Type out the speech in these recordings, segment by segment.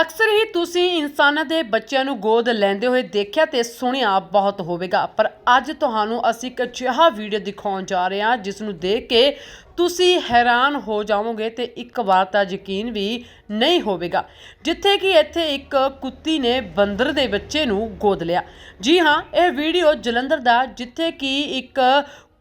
ਅਕਸਰ ਹੀ ਤੁਸੀਂ ਇਨਸਾਨਾਂ ਦੇ ਬੱਚਿਆਂ ਨੂੰ ਗੋਦ ਲੈਂਦੇ ਹੋਏ ਦੇਖਿਆ ਤੇ ਸੁਣਿਆ ਬਹੁਤ ਹੋਵੇਗਾ। ਪਰ ਅੱਜ ਤੁਹਾਨੂੰ ਅਸੀਂ ਇੱਕ ਅਜਿਹਾ ਵੀਡੀਓ ਦਿਖਾਉਣ ਜਾ ਰਹੇ ਹਾਂ, ਜਿਸ ਨੂੰ ਦੇਖ ਕੇ ਤੁਸੀਂ ਹੈਰਾਨ ਹੋ ਜਾਵੋਗੇ ਤੇ ਇੱਕ ਵਾਰ ਤਾਂ ਯਕੀਨ ਵੀ ਨਹੀਂ ਹੋਵੇਗਾ। ਜਿੱਥੇ ਕਿ ਇੱਥੇ ਇੱਕ ਕੁੱਤੀ ਨੇ ਬੰਦਰ ਦੇ ਬੱਚੇ ਨੂੰ ਗੋਦ ਲਿਆ। ਜੀ ਹਾਂ, ਇਹ ਵੀਡੀਓ ਜਲੰਧਰ ਦਾ, ਜਿੱਥੇ ਕਿ ਇੱਕ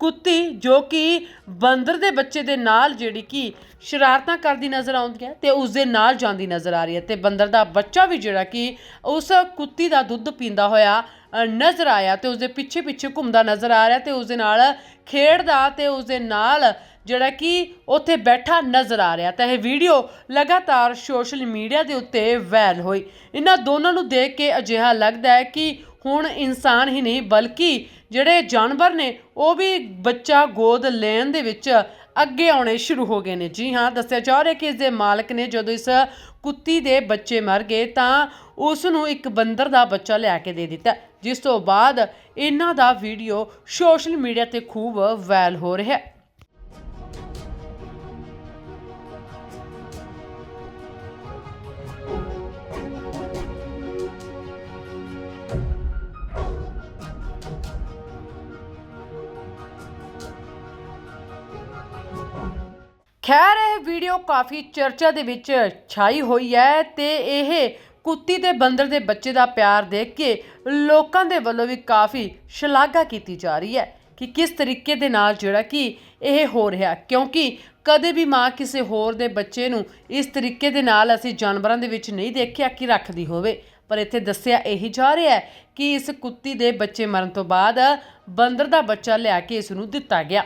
ਕੁੱਤੀ ਜੋ ਕਿ ਬਾਂਦਰ ਦੇ ਬੱਚੇ ਦੇ ਨਾਲ ਜਿਹੜੀ ਕਿ ਸ਼ਰਾਰਤਾਂ ਕਰਦੀ ਨਜ਼ਰ ਆਉਂਦੀ ਹੈ ਤੇ ਉਸ ਦੇ ਨਾਲ ਜਾਂਦੀ ਨਜ਼ਰ ਆ ਰਹੀ ਹੈ ਤੇ ਬੰਦਰ ਦਾ ਬੱਚਾ ਵੀ ਜਿਹੜਾ ਕਿ ਉਸ ਕੁੱਤੀ ਦਾ ਦੁੱਧ ਪੀਂਦਾ ਹੋਇਆ ਨਜ਼ਰ ਆਇਆ ਤੇ ਉਸ ਦੇ ਪਿੱਛੇ ਪਿੱਛੇ ਘੁੰਮਦਾ ਨਜ਼ਰ ਆ ਰਿਹਾ ਤੇ ਉਸ ਦੇ ਨਾਲ ਖੇਡਦਾ ਤੇ ਉਸ ਦੇ ਨਾਲ ਜਿਹੜਾ ਕਿ ਉੱਥੇ ਬੈਠਾ ਨਜ਼ਰ ਆ ਰਿਹਾ। ਤਾਂ ਇਹ ਵੀਡੀਓ ਲਗਾਤਾਰ ਸੋਸ਼ਲ ਮੀਡੀਆ ਦੇ ਉੱਤੇ ਵਾਇਰਲ ਹੋਈ। ਇਹਨਾਂ ਦੋਨਾਂ ਨੂੰ ਦੇਖ ਕੇ ਅਜਿਹਾ ਲੱਗਦਾ ਹੈ ਕਿ ਹੁਣ ਇਨਸਾਨ ਹੀ ਨਹੀਂ, ਬਲਕਿ ਜਿਹੜੇ ਜਾਨਵਰ ਨੇ, ਉਹ ਵੀ ਬੱਚਾ ਗੋਦ ਲੈਣ ਦੇ ਵਿੱਚ ਅੱਗੇ ਆਉਣੇ ਸ਼ੁਰੂ ਹੋ ਗਏ ਨੇ। ਜੀ ਹਾਂ, ਦੱਸਿਆ ਜਾ ਰਿਹਾ ਕਿ ਇਸ ਦੇ ਮਾਲਕ ਨੇ ਜਦੋਂ ਇਸ ਕੁੱਤੀ ਦੇ ਬੱਚੇ ਮਰ ਗਏ ਤਾਂ ਉਸ ਨੂੰ ਇੱਕ ਬੰਦਰ ਦਾ ਬੱਚਾ ਲਿਆ ਕੇ ਦੇ ਦਿੱਤਾ, ਜਿਸ ਤੋਂ ਬਾਅਦ ਇਹਨਾਂ ਦਾ ਵੀਡੀਓ ਸੋਸ਼ਲ ਮੀਡੀਆ ਤੇ ਖੂਬ ਵਾਇਰਲ ਹੋ ਰਿਹਾ ਹੈ। ਖੈਰ, ਇਹ ਵੀਡੀਓ ਕਾਫੀ ਚਰਚਾ ਦੇ ਵਿੱਚ ਛਾਈ ਹੋਈ ਹੈ ਤੇ ਇਹ ਕੁੱਤੀ ਤੇ ਬੰਦਰ ਦੇ ਬੱਚੇ ਦਾ ਪਿਆਰ ਦੇਖ ਕੇ ਲੋਕਾਂ ਦੇ ਵੱਲੋਂ ਵੀ ਕਾਫੀ ਸ਼ਲਾਘਾ ਕੀਤੀ ਜਾ ਰਹੀ ਹੈ ਕਿ ਕਿਸ ਤਰੀਕੇ ਦੇ ਨਾਲ ਜਿਹੜਾ ਕਿ ਇਹ ਹੋ ਰਿਹਾ ਕਿਉਂਕਿ ਕਦੇ ਵੀ ਮਾਂ ਕਿਸੇ ਹੋਰ ਦੇ ਬੱਚੇ ਨੂੰ ਇਸ ਤਰੀਕੇ ਦੇ ਨਾਲ ਅਸੀਂ ਜਾਨਵਰਾਂ ਦੇ ਵਿੱਚ ਨਹੀਂ ਦੇਖਿਆ ਕਿ ਰੱਖਦੀ ਹੋਵੇ, ਪਰ ਇੱਥੇ ਦੱਸਿਆ ਇਹੀ ਜਾ ਰਿਹਾ ਹੈ ਕਿ ਇਸ ਕੁੱਤੀ ਦੇ ਬੱਚੇ ਮਰਨ ਤੋਂ ਬਾਅਦ ਬੰਦਰ ਦਾ ਬੱਚਾ ਲਿਆ ਕੇ ਇਸ ਨੂੰ ਦਿੱਤਾ ਗਿਆ।